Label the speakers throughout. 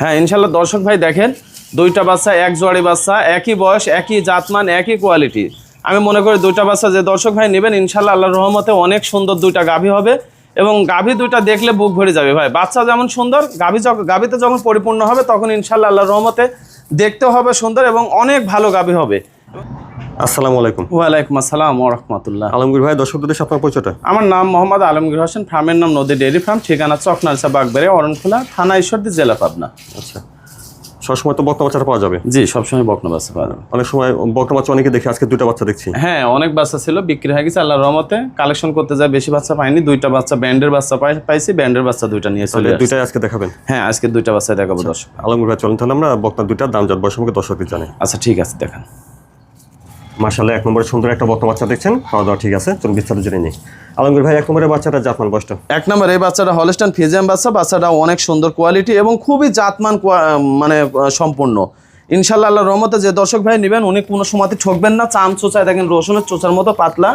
Speaker 1: হ্যাঁ ইনশাল্লাহ দর্শক ভাই দেখেন, দুইটা বাচ্চা, এক জোয়ারি বাচ্চা, একই বয়স, একই জাতমান, একই কোয়ালিটি আমি মনে করি দুইটা বাচ্চা যে দর্শক ভাই নেবেন, ইনশাল্লাহ আল্লাহ রহমতে অনেক সুন্দর দুইটা গাভী হবে এবং গাভী দুইটা দেখলে বুক ভরে যাবে ভাই। বাচ্চা যেমন সুন্দর, গাভী গাভীতে যখন পরিপূর্ণ হবে, তখন ইনশাল্লাহ আল্লাহ রহমতে দেখতে হবে সুন্দর এবং অনেক ভালো গাভী হবে।
Speaker 2: আসসালামু আলাইকুম।
Speaker 1: ওয়ালাইকুম আসসালাম রহমতুল্লাহ।
Speaker 2: আলমগীর ভাই দর্শকদের সাথে আপনার পরিচয়টা?
Speaker 1: আমার নাম মোহাম্মদ আলমগীর হোসেন ফার্মের নাম নদী ডেয়ারি ফার্ম ঠিকানা চকনারসা বাগবাড়ি অরণখোলা থানা ঈশ্বরদী জেলা পাবনা।
Speaker 2: আচ্ছা। সবসময় তো বাচ্চাটা পাওয়া যাবে।
Speaker 1: জি সবসময় বকনা বাচ্চা পাওয়া যাবে।
Speaker 2: অনেক সময় বাচ্চা অনেকে দেখি আজকে দুটো বাচ্চা দেখছি।
Speaker 1: হ্যাঁ অনেক বাচ্চা ছিল বিক্রি হয়ে গেছে আল্লাহর রহমতে। কালেকশন করতে যায় বেশি বাচ্চা পাইনি দুইটা বাচ্চা ব্যান্ডের বাচ্চা পাই- পাইছি ব্যান্ডের বাচ্চা দুইটা নিয়ে চলে।
Speaker 2: দুইটাই আজকে দেখাবেন?
Speaker 1: হ্যাঁ আজকে দুইটা বাচ্চা দেখাবো দর্শক।
Speaker 2: চলেন তাহলে আমরা দাম দর্শকদের
Speaker 1: আচ্ছা ঠিক আছে দেখান।
Speaker 2: মার্শাল্লাহ এক নম্বরে সুন্দর একটা বক্তা বাচ্চা দেখছেন। খাওয়া দাওয়া ঠিক আছে, চলুন বিস্তারিত জেনে নিই। আলমগীর ভাই, এক নম্বরে বাচ্চাটা জাতমান বয়সটা?
Speaker 1: এক নম্বর এই বাচ্চাটা হলস্টান ফিজিয়াম বাচ্চা, বাচ্চাটা অনেক সুন্দর কোয়ালিটি এবং খুবই জাতমান মানে সম্পূর্ণ। ইনশাল্লাহ আল্লাহ রহমতে যে দর্শক ভাই নেবেন, উনি কোনো সময়তে ঠকবেন না চাম চোচায় দেখেন রসুনের চোচার মতো পাতলা,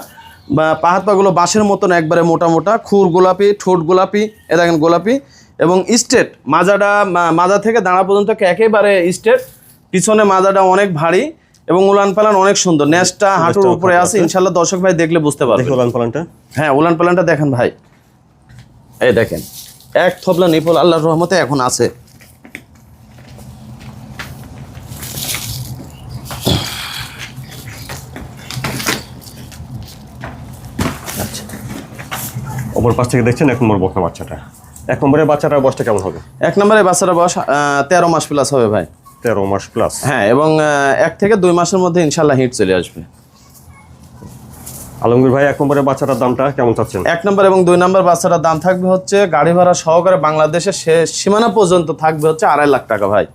Speaker 1: বা পাহাড় পাগুলো বাঁশের মতন একবারে মোটা মোটা, খুর গোলাপি, ঠোঁট গোলাপি, এ দেখেন গোলাপি, এবং স্টেট, মাজাটা মাজা থেকে দাঁড়া পর্যন্ত একেবারে স্টেট, পিছনে মাজাটা অনেক ভারী এবং উলান পালান অনেক সুন্দর। নেসটা হাঁটুর উপরে আছে। ইনশাল্লাহ দর্শক ভাই দেখলে বুঝতে পারবে।
Speaker 2: উলান পালানটা।
Speaker 1: হ্যাঁ উলান পালানটা দেখেন ভাই। এই দেখেন এক থবলা নিপল আল্লাহর রহমতে এখন আছে।
Speaker 2: অপর পাশ থেকে দেখছেন এক নম্বর বাচ্চাটা। এক নম্বরের বাচ্চাটার বয়সটা কেমন হবে?
Speaker 1: এক নম্বরে বাচ্চাটা বয়স তেরো মাস প্লাস হবে ভাই।
Speaker 2: তেরো মাস প্লাস
Speaker 1: হ্যাঁ এবং এক থেকে দুই মাসের মধ্যে ইনশাল্লাহ হিট চলে আসবে।
Speaker 2: আলমগীর ভাই এক নম্বরের বাচ্চাটার দামটা কেমন চাচ্ছেন?
Speaker 1: এক নম্বর এবং দুই নম্বর বাচ্চাটার দাম থাকবে হচ্ছে গাড়ি ভাড়া সহকারে বাংলাদেশের শেষ সীমানা পর্যন্ত থাকবে হচ্ছে আড়াই লাখ টাকা ভাই।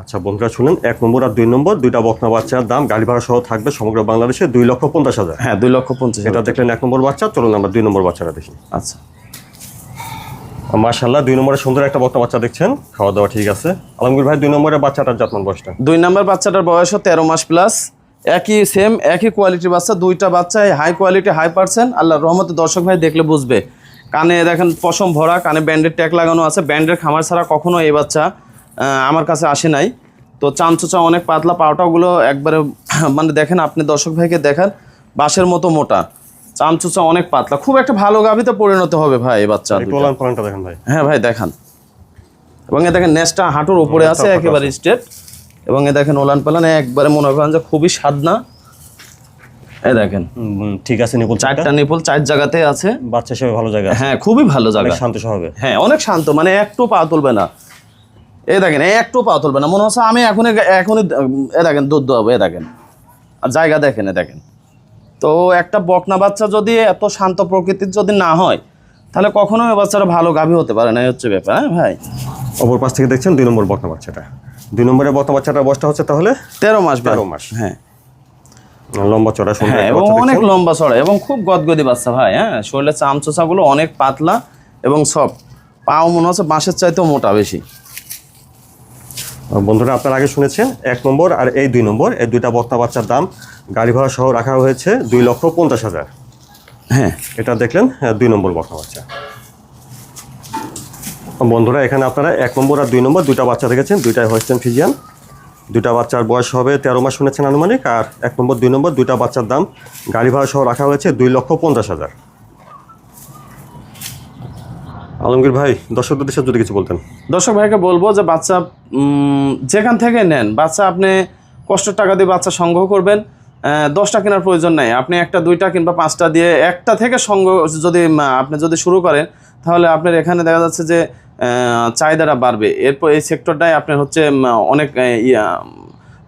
Speaker 2: আচ্ছা বন্ধুরা শুনেন এক নম্বর আর দুই নম্বর দুইটা বকনা বাচ্চার দাম গাড়ি ভাড়া সহ থাকবে সমগ্র বাংলাদেশে দুই লক্ষ পঞ্চাশ হাজার।
Speaker 1: হ্যাঁ দুই লক্ষ পঞ্চাশ
Speaker 2: এটা দেখলেন এক নম্বর বাচ্চা চলুন আমরা দুই নম্বর বাচ্চাটা দেখি।
Speaker 1: আচ্ছা।
Speaker 2: মার্শাল্লাহ দুই নম্বরে সুন্দর একটা বকনা বাচ্চা দেখছেন। খাওয়া দাওয়া ঠিক আছে। আলমগীর ভাই, দুই নম্বরের বাচ্চাটার যত্ন বয়সটা?
Speaker 1: দুই নম্বর বাচ্চাটার বয়সও তেরো মাস প্লাস একই সেম একই কোয়ালিটির বাচ্চা, দুইটা বাচ্চা হাই কোয়ালিটি হাই পার্সেন্ট আল্লাহ রহমতে দর্শক ভাই দেখলে বুঝবে। কানে দেখেন পশম ভরা, কানে ব্যান্ডের ট্যাগ লাগানো আছে। ব্যান্ডের খামার ছাড়া কখনো এই বাচ্চা আমার কাছে আসে নাই। তো চামচোচা অনেক পাতলা পাউটাগুলো একবারে মানে দেখেন আপনি দর্শক ভাইকে দেখান, বাঁশের মতো মোটা। চামচোচা অনেক পাতলা। খুব একটা ভালো গাভিতে পরিণত হবে ভাই বাচ্চা
Speaker 2: দেখেন ভাই।
Speaker 1: হ্যাঁ ভাই দেখান। এবং এ দেখেন নেসটা হাঁটুর উপরে আছে একেবারে স্টেট এবং এ দেখেন ওলান পালান একবারে মনে করেন যে খুবই সাদনা। এ দেখেন।
Speaker 2: ঠিক আছে নিপুল চারটা।
Speaker 1: নিপল চার জায়গাতে আছে।
Speaker 2: বাচ্চা হিসেবে ভালো জায়গা
Speaker 1: হ্যাঁ খুবই ভালো জায়গা।
Speaker 2: শান্ত
Speaker 1: হ্যাঁ অনেক শান্ত মানে একটু পা তুলবে না। এ দেখেন একটু পা তুলবে না। মনে হচ্ছে আমি এখনই এখনই এ দেখেন দুধ এ দেখেন। আর জায়গা দেখেন এ দেখেন। তো একটা বকনা বাচ্চা যদি এত শান্ত প্রকৃতির যদি না হয় তাহলে কখনো ওই বাচ্চাটা ভালো গাভী হতে পারে না এই হচ্ছে ব্যাপার হ্যাঁ ভাই?
Speaker 2: অপর পাশ থেকে দেখছেন দুই নম্বর বকনা বাচ্চাটা। দুই নম্বরের বকনা বাচ্চাটার বয়সটা হচ্ছে তাহলে
Speaker 1: তেরো মাস।
Speaker 2: তেরো মাস।
Speaker 1: হ্যাঁ।
Speaker 2: লম্বা চড়া
Speaker 1: হ্যাঁ এবং অনেক লম্বা চড়া এবং খুব গদগদি বাচ্চা ভাই হ্যাঁ। শরীরের চামচোচাগুলো অনেক পাতলা এবং সব পাও মনে হচ্ছে বাঁশের চাইতেও মোটা বেশি।
Speaker 2: বন্ধুরা আপনারা আগে শুনেছেন এক নম্বর আর এই দুই নম্বর। এই দুইটা বকনা বাচ্চার দাম গাড়ি ভাড়া সহ রাখা হয়েছে দুই লক্ষ পঞ্চাশ হাজার।
Speaker 1: হ্যাঁ।
Speaker 2: এটা দেখলেন হ্যাঁ, দুই নম্বর বকনা বাচ্চা। বন্ধুরা এখানে আপনারা এক নম্বর আর দুই নম্বর দুইটা বাচ্চা দেখেছেন দুইটাই হোস্টেন ফিজিয়ান দুইটা বাচ্চার বয়স হবে তেরো মাস শুনেছেন আনুমানিক আর এক নম্বর দুই নম্বর দুইটা বাচ্চার দাম গাড়ি ভাড়া সহ রাখা হয়েছে দুই লক্ষ পঞ্চাশ হাজার। আলমগীর ভাই, দর্শকদের দেশে যদি কিছু বলতেন।
Speaker 1: দর্শক ভাইকে বলব যে বাচ্চা যেখান থেকে নেন, বাচ্চা আপনি কষ্টের টাকা দিয়ে বাচ্চা সংগ্রহ করবেন দশটা কেনার প্রয়োজন নাই। আপনি একটা, দুইটা কিংবা পাঁচটা দিয়ে একটা থেকে সংগ্রহ যদি আপনি যদি শুরু করেন, তাহলে আপনার এখানে দেখা যাচ্ছে যে চাহিদাটা বাড়বে। এরপর এই সেক্টরটাই আপনার হচ্ছে অনেক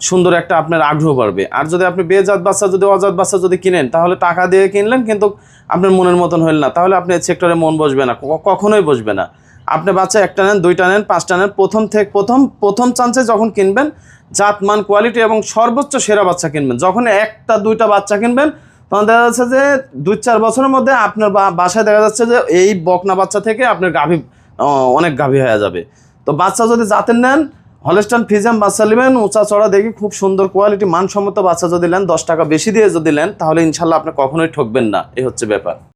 Speaker 1: সুন্দর একটা আপনার আগ্রহ বাড়বে। আর যদি আপনি বেজাত বাচ্চা, যদি অজাত বাচ্চা যদি কিনেন, তাহলে টাকা দিয়ে কিনলেন কিন্তু আপনার মনের মতন হইল না। তাহলে আপনি সেক্টরে মন বসবে না কখনোই বসবে না। আপনি বাচ্চা একটা নেন, দুইটা নেন, পাঁচটা নেন, প্রথম থেকে প্রথম প্রথম চান্সে যখন কিনবেন জাত মান কোয়ালিটি এবং সর্বোচ্চ সেরা বাচ্চা কিনবেন। যখন একটা, দুইটা বাচ্চা কিনবেন, তখন দেখা যাচ্ছে যে দুই, চার বছরের মধ্যে আপনার বাসায় দেখা যাচ্ছে যে এই বকনা বাচ্চা থেকে আপনার গাভী অনেক গাভী হয়ে যাবে। তো বাচ্চা যদি জাতের নেন হলেস্টান ফিজাম বাচ্চা নেবেন, উঁচা চড়া দেখি খুব সুন্দর কোয়ালিটি মানসম্মত বাচ্চা যদি নেন, দশ টাকা বেশি দিয়ে যদি নেন, তাহলে ইনশাল্লাহ আপনি কখনোই ঠকবেন না। এই হচ্ছে ব্যাপার।